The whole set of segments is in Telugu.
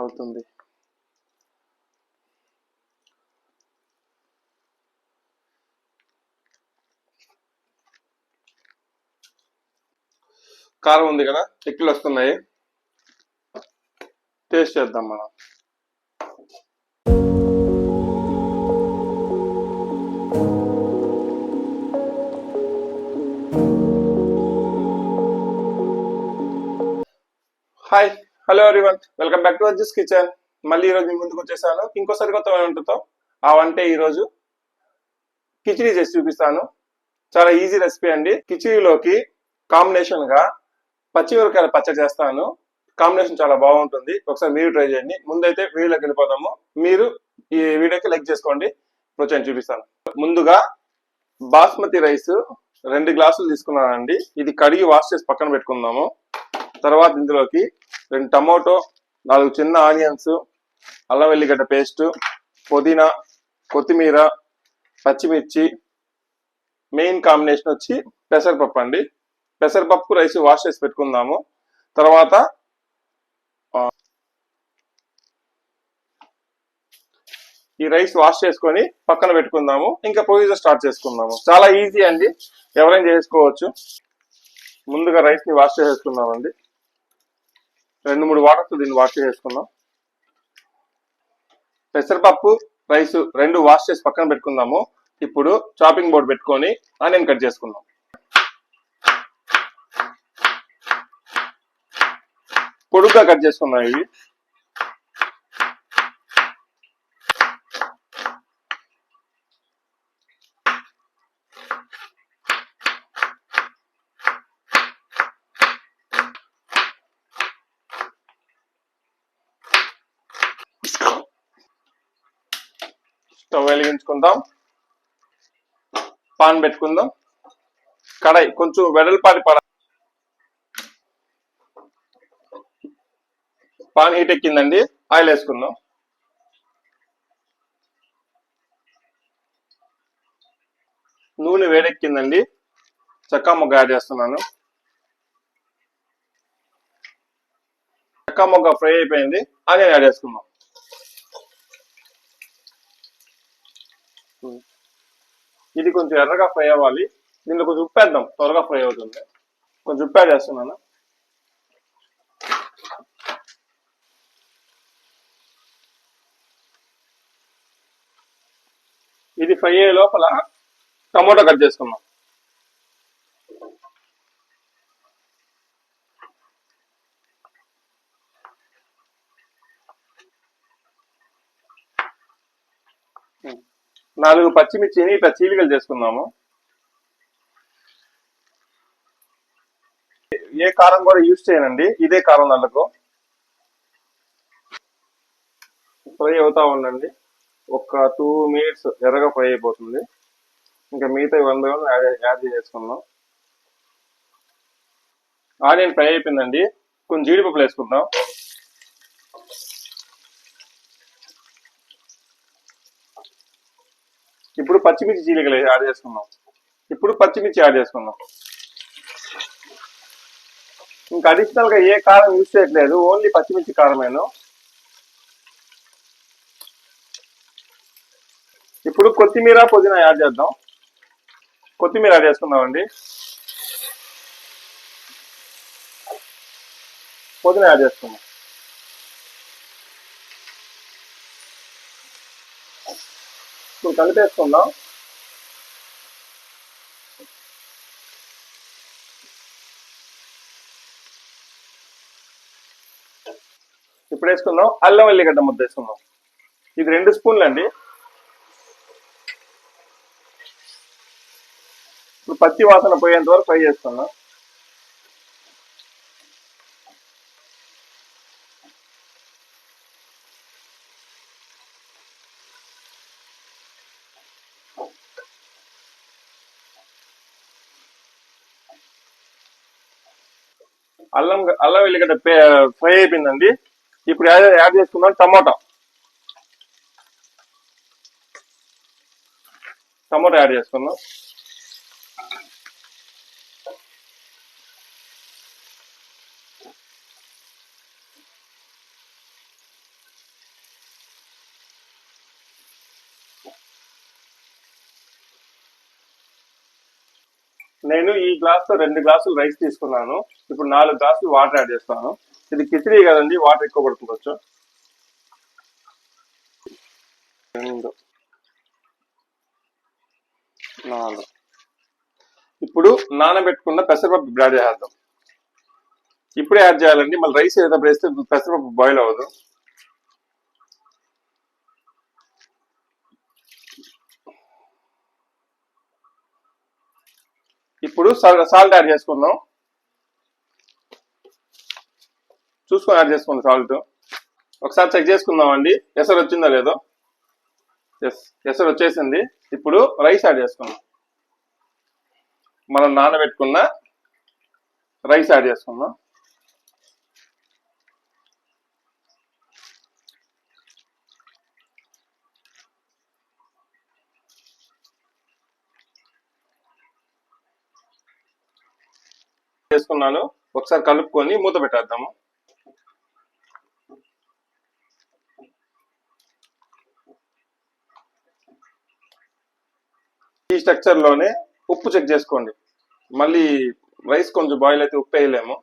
అవుతుంది. కారం ఉంది కదా ఎక్కిలు వస్తున్నాయి. టేస్ట్ చేద్దాం మనం. Hi. Hello everyone welcome back to Ajja's kitchen మళ్ళీ ఈరోజు మీ ముందుకు వచ్చేసాను. ఇంకోసారి కొత్త వంటతో ఆ వంటే ఈరోజు కిచిడీ చేసి చూపిస్తాను. చాలా ఈజీ రెసిపీ అండి. కిచిడీలోకి కాంబినేషన్గా గా పచ్చడి చేస్తాను. కాంబినేషన్ చాలా బాగుంటుంది. ఒకసారి మీరు ట్రై చేయండి. ముందైతే వీడియోలోకి వెళ్ళిపోదాము. మీరు ఈ వీడియోకి లైక్ చేసుకోండి. ఇప్పుడు చూపిస్తాను. ముందుగా బాస్మతి రైస్ రెండు గ్లాసులు తీసుకున్నానండి. ఇది కడిగి వాష్ చేసి పక్కన పెట్టుకుందాము. తర్వాత ఇందులోకి రెండు టమోటో నాలుగు చిన్న ఆనియన్స్ అల్లం వెల్లిగడ్డ పేస్ట్ పుదీనా కొత్తిమీర పచ్చిమిర్చి. మెయిన్ కాంబినేషన్ వచ్చి పెసరపప్పు అండి. పెసరపప్పు రైస్ వాష్ చేసి పెట్టుకుందాము. తర్వాత ఈ రైస్ వాష్ చేసుకొని పక్కన పెట్టుకుందాము. ఇంకా ప్రొసీజర్ స్టార్ట్ చేసుకుందాము. చాలా ఈజీ అండి. ఎవరైనా చేసుకోవచ్చు. ముందుగా రైస్ని వాష్ చేసేసుకుందామండి. రెండు మూడు వాటర్స్ దీన్ని వాష్ చేసుకుందాం. పెసరపప్పు రైస్ రెండు వాష్ చేసి పక్కన పెట్టుకుందాము. ఇప్పుడు చాపింగ్ బోర్డ్ పెట్టుకొని ఆనియన్ కట్ చేసుకుందాం. పొడుగ్గా కట్ చేసుకుందాం ఇవి. స్టవ్ వెలిగించుకుందాం పాన్ పెట్టుకుందాం. కడాయి కొంచెం వెడల్పాటి పడ పాన్ హీట్ ఎక్కిందండి. ఆయిల్ వేసుకుందాం. నూనె వేడెక్కిందండి. చక్కా మొగ్గ యాడ్ చేస్తున్నాను. చక్కా మొగ్గ ఫ్రై అయిపోయింది. ఆనియన్ యాడ్ చేసుకుందాం. ఇది కొంచెం ఎర్రగా ఫ్రై అవ్వాలి. దీనిలో కొంచెం ఉప్పు వేద్దాం. త్వరగా ఫ్రై అవుతుంది. కొంచెం ఉప్పు యాడ్ చేస్తున్నాను. ఇది ఫ్రై అయ్యే లోపల టమోటా కట్ చేసుకుందాం. నాలుగు పచ్చిమిర్చిని ఇట్లా చీలికలు చేసుకుందాము. ఏ కారం కూడా యూజ్ చేయనండి ఇదే కారం దాంట్లో ఫ్రై అవుతా ఉండండి. ఒక టూ మినిట్స్ ఎర్రగా ఫ్రై అయిపోతుంది. ఇంకా మిగతా one by one add add చేసుకుందాం ఆనియన్ ఫ్రై అయిపోయిందండి. కొంచెం జీడిపప్పులు వేసుకుందాం. ఇప్పుడు పచ్చిమిర్చి చీలికలు యాడ్ చేసుకున్నాం ఇప్పుడు పచ్చిమిర్చి యాడ్ చేసుకున్నాం ఇంకా అడిషనల్గా ఏ కారం యూజ్ చేయట్లేదు ఓన్లీ పచ్చిమిర్చి కారమేను. ఇప్పుడు కొత్తిమీర పుదీనా యాడ్ చేద్దాం. కొత్తిమీర యాడ్ చేసుకుందామండి. పుదీనా యాడ్ చేసుకుందాం. ఇప్పుడు కలిపేసుకుందాం ఇప్పుడు వేసుకుందాం అల్లం వెల్లిగడ్డ ముద్ద వేసుకుందాం ఇది రెండు స్పూన్లు అండి ఇప్పుడు పచ్చి వాసన పోయేంత వరకు ఫ్రై చేసుకుందాం అల్లం అల్లం వెల్లిగడ్డ పే- ఫ్రై అయిపోయిందండి. ఇప్పుడు యాడ్ యాడ్ చేసుకుందాం. టమాటా. టమాటా యాడ్ చేసుకుందాం. నేను ఈ గ్లాస్తో రెండు గ్లాసులు రైస్ తీసుకున్నాను. ఇప్పుడు నాలుగు గ్లాసులు వాటర్ యాడ్ చేస్తాను. ఇది కిచిడి కదండి వాటర్ ఎక్కువ పడుతుండొచ్చు. రెండు. నాలుగు. ఇప్పుడు నానబెట్టుకున్న పెసరపప్పు యాడ్ చేద్దాం. ఇప్పుడే యాడ్ చేయాలండి. మళ్ళీ రైస్ ఏదైనా వేస్తే పెసరపప్పు బాయిల్ అవ్వదు. ఇప్పుడు సాల్ట్ యాడ్ చేసుకుందాం. చూసుకొని యాడ్ చేసుకుందాం సాల్ట్. ఒకసారి చెక్ చేసుకుందాం అండి ఎసరు వచ్చిందో లేదో. ఎస్ ఎసరు వచ్చేసింది. ఇప్పుడు రైస్ యాడ్ చేసుకుందాం. మనం నానబెట్టుకున్న రైస్ యాడ్ చేసుకుందాం. చేసుకున్నాను. ఒకసారి కలుపుకొని మూత పెట్టేద్దాము. ఈ స్ట్రక్చర్లోనే ఉప్పు చెక్ చేసుకోండి. మళ్ళీ రైస్ కొంచెం బాయిల్ అయితే ఉప్పు వేయలేము.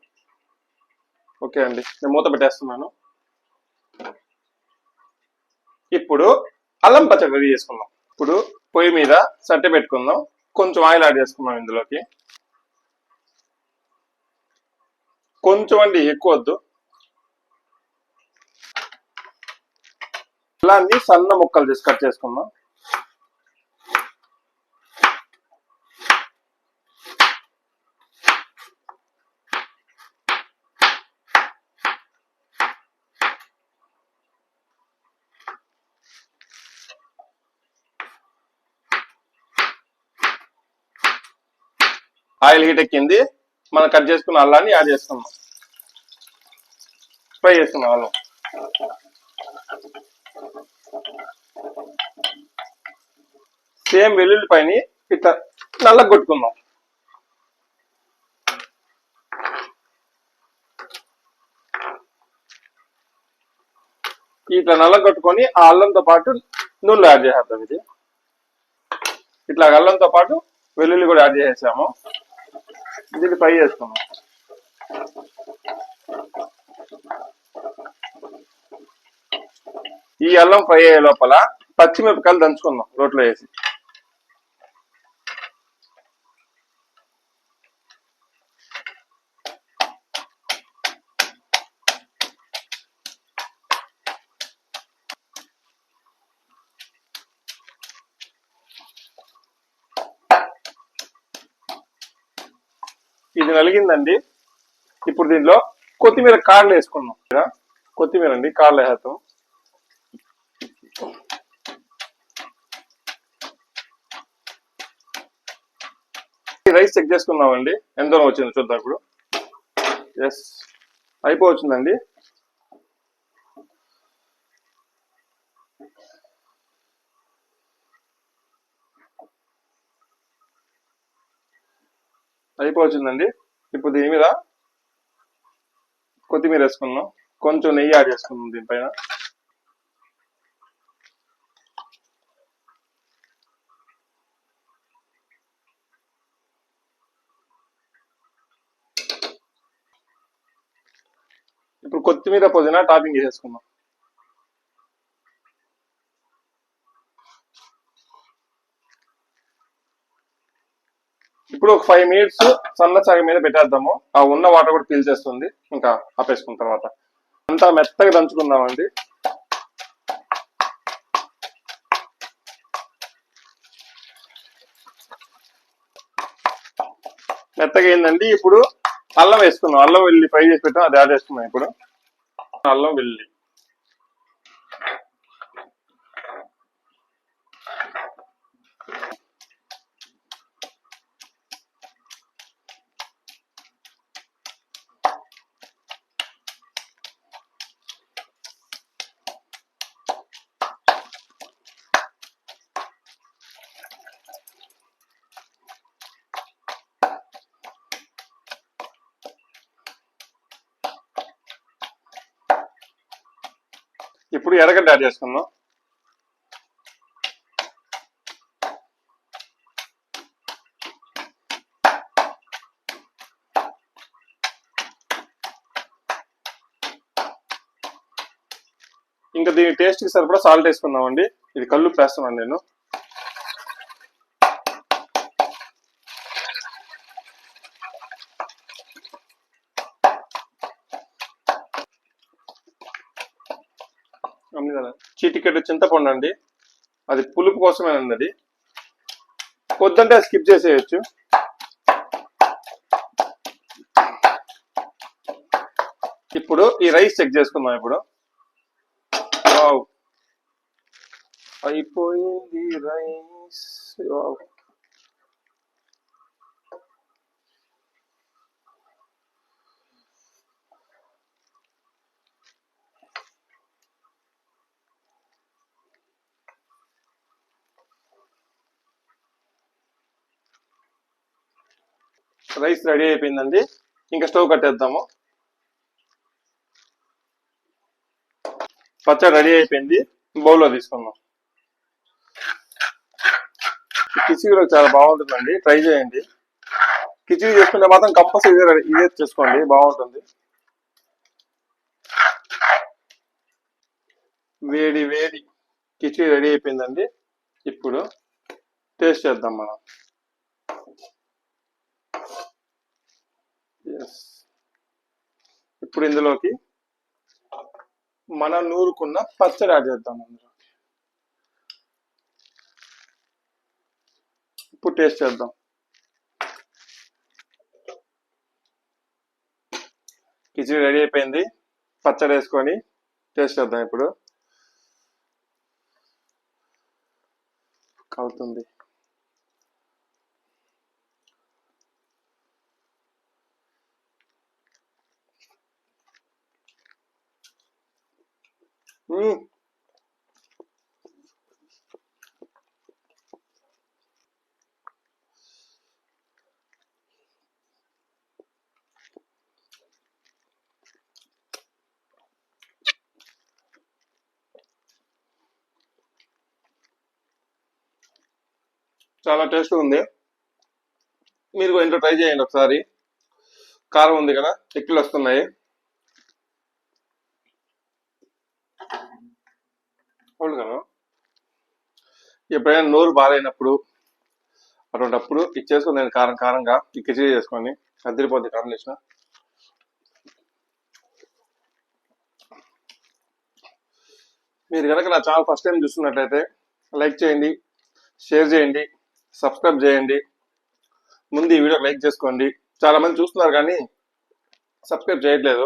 ఓకే అండి నేను మూత పెట్టేస్తున్నాను. ఇప్పుడు అల్లం పచ్చడి రెడీ చేసుకుందాం. ఇప్పుడు పొయ్యి మీద సట్టె పెట్టుకుందాం. కొంచెం ఆయిల్ యాడ్ చేసుకుందాం ఇందులోకి. కొంచెం అండి ఎక్కువ వద్దు. అల్లాన్ని సన్న ముక్కలు చేసి కట్ చేసుకుందాం. ఆయిల్ హీట్ ఎక్కింది. మనం కట్ చేసుకున్న అల్లాన్ని యాడ్ చేసుకుందాం. ఫ్రై చేసుకున్నాం అల్లం సేమ్ వెల్లుల్లి పైన ఇట్లా నల్లగా కొట్టుకుందాం. ఇట్లా నల్ల కొట్టుకొని ఆ అల్లంతో పాటు నూనెలో యాడ్ చేసేద్దాం ఇది. ఇట్లా అల్లంతో పాటు వెల్లుల్లి కూడా యాడ్ చేసేసాము. దీన్ని ఫ్రై చేసుకున్నాం ఈ అల్లం ఫ్రై అయ్యే లోపల పచ్చిమిరపకాయలు దంచుకుందాం రోట్లో వేసి. ఇది నలిగిందండి. ఇప్పుడు దీనిలో కొత్తిమీర కాడలు వేసుకుందాం. కొత్తిమీర అండి కాడలు వేస్తాం రైస్ చెక్ చేసుకుందామండి. ఎంత దూరం వచ్చింది చూద్దాం ఇప్పుడు. ఎస్ అయిపోవచ్చిందండి. అయిపోవచ్చిందండి. ఇప్పుడు దీని మీద కొత్తిమీర వేసుకుందాం. కొంచెం నెయ్యి యాడ్ చేసుకుందాం దీనిపైన. ఇప్పుడు కొత్తిమీర పుదీనా టాపింగ్ చేసేసుకుందాం. ఇప్పుడు ఒక ఫైవ్ మినిట్స్ సన్న సగం మీద పెట్టేద్దాము. ఆ ఉన్న వాటర్ కూడా పీల్చేస్తుంది ఇంకా ఆపేసుకున్న తర్వాత. అంతా మెత్తగా దంచుకుందామండి. మెత్తగా ఏందండి ఇప్పుడు అల్లం వేసుకుందాం. అల్లం వెల్లి ఫ్రై చేసి పెట్టాం అది యాడ్ చేసుకున్నాం ఇప్పుడు. అల్లం వెల్లి. ఇప్పుడు ఎర్రగడ్డ యాడ్ చేసుకుందాం. ఇంకా దీని టేస్ట్కి సరిపడా సాల్ట్ వేసుకుందామండి. ఇది కళ్ళు వేస్తున్నాను నేను. అమ్మి చీటికెట్ చింతపండు అండి. అది పులుపు కోసమేనండి. అది కొద్దంటే స్కిప్ చేసేయచ్చు. ఇప్పుడు ఈ రైస్ చెక్ చేసుకుందాం ఇప్పుడు. వావ్. అయిపోయింది రైస్. రైస్ రెడీ అయిపోయిందండి. ఇంకా స్టవ్ కట్టేద్దాము. పచ్చడి రెడీ అయిపోయింది. బౌల్లో తీసుకుందాం. కూడా చాలా బాగుంటుందండి. ట్రై చేయండి. కిచిడి చేసుకుంటే మాత్రం కంపల్సరీ ఇదే ఇదే చేసుకోండి. బాగుంటుంది. వేడి వేడి కిచిడి రెడీ అయిపోయిందండి. ఇప్పుడు టేస్ట్ చేద్దాం మనం. ఎస్ ఇప్పుడు ఇందులోకి మనం నూరుకున్న పచ్చడి యాడ్ చేద్దాం అందులో. ఇప్పుడు టేస్ట్ చేద్దాం. కిచిడి రెడీ అయిపోయింది. పచ్చడి వేసుకొని టేస్ట్ చేద్దాం ఇప్పుడు. కలుతుంది చాలా టేస్ట్ ఉంది. మీరు ఇంట్లో ట్రై చేయండి ఒకసారి. కారం ఉంది కదా ఎక్కులు వస్తున్నాయి. అవును కదా ఎప్పుడైనా నోరు బాగాలేనప్పుడు అటువంటిప్పుడు ఇది చేసుకుని నేను కారం కారంగా ఈ కిచడీ చేసుకొని అద్దరిపోద్ది కాంబినేషన్ మీరు కనుక నా ఛానల్ ఫస్ట్ టైం చూస్తున్నట్లయితే లైక్ చేయండి షేర్ చేయండి సబ్స్క్రైబ్ చేయండి. ముందు ఈ వీడియో లైక్ చేసుకోండి. చాలామంది చూస్తున్నారు కానీ సబ్స్క్రైబ్ చేయట్లేదు.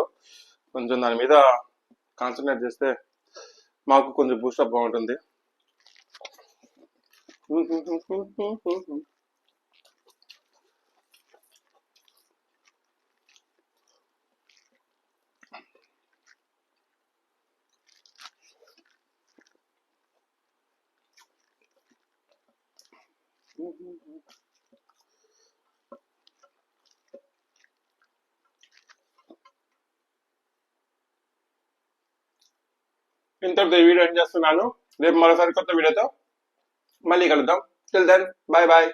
కొంచెం దాని మీద కాన్సన్ట్రేట్ చేస్తే మాకు కొంచెం బూస్టప్ బాగుంటుంది. ఇంతటితో ఈ వీడియో ఎండ్ చేస్తున్నాను? రేపు మరోసారి కొత్త వీడియోతో మళ్ళీ కలుద్దాం. Till then bye bye